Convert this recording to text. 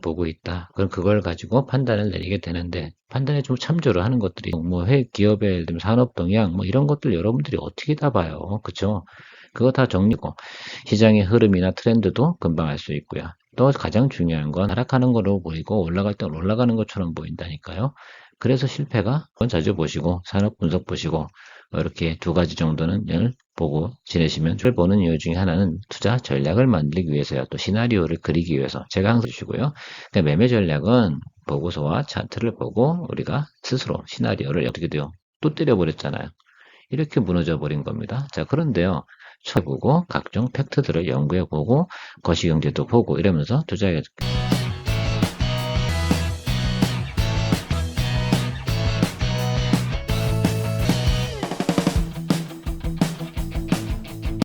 보고 있다. 그럼 그걸 가지고 판단을 내리게 되는데 판단에 좀 참조를 하는 것들이 뭐 회 기업의 예를 들면 산업 동향 뭐 이런 것들 여러분들이 어떻게 다 봐요. 그쵸? 그거 다 정리고 시장의 흐름이나 트렌드도 금방 알 수 있고요. 또 가장 중요한 건 하락하는 거로 보이고 올라갈 때 올라가는 것처럼 보인다니까요. 그래서 실패가 자주 보시고 산업 분석 보시고 뭐 이렇게 두 가지 정도는 늘 보고 지내시면 잘 보는 이유 중에 하나는 투자 전략을 만들기 위해서요. 또 시나리오를 그리기 위해서 제가 항상 주시고요. 그러니까 매매 전략은 보고서와 차트를 보고 우리가 스스로 시나리오를 어떻게 돼요? 또 때려버렸잖아요. 이렇게 무너져 버린 겁니다. 자 그런데요. 쳐보고 각종 팩트들을 연구해 보고 거시경제도 보고 이러면서 투자에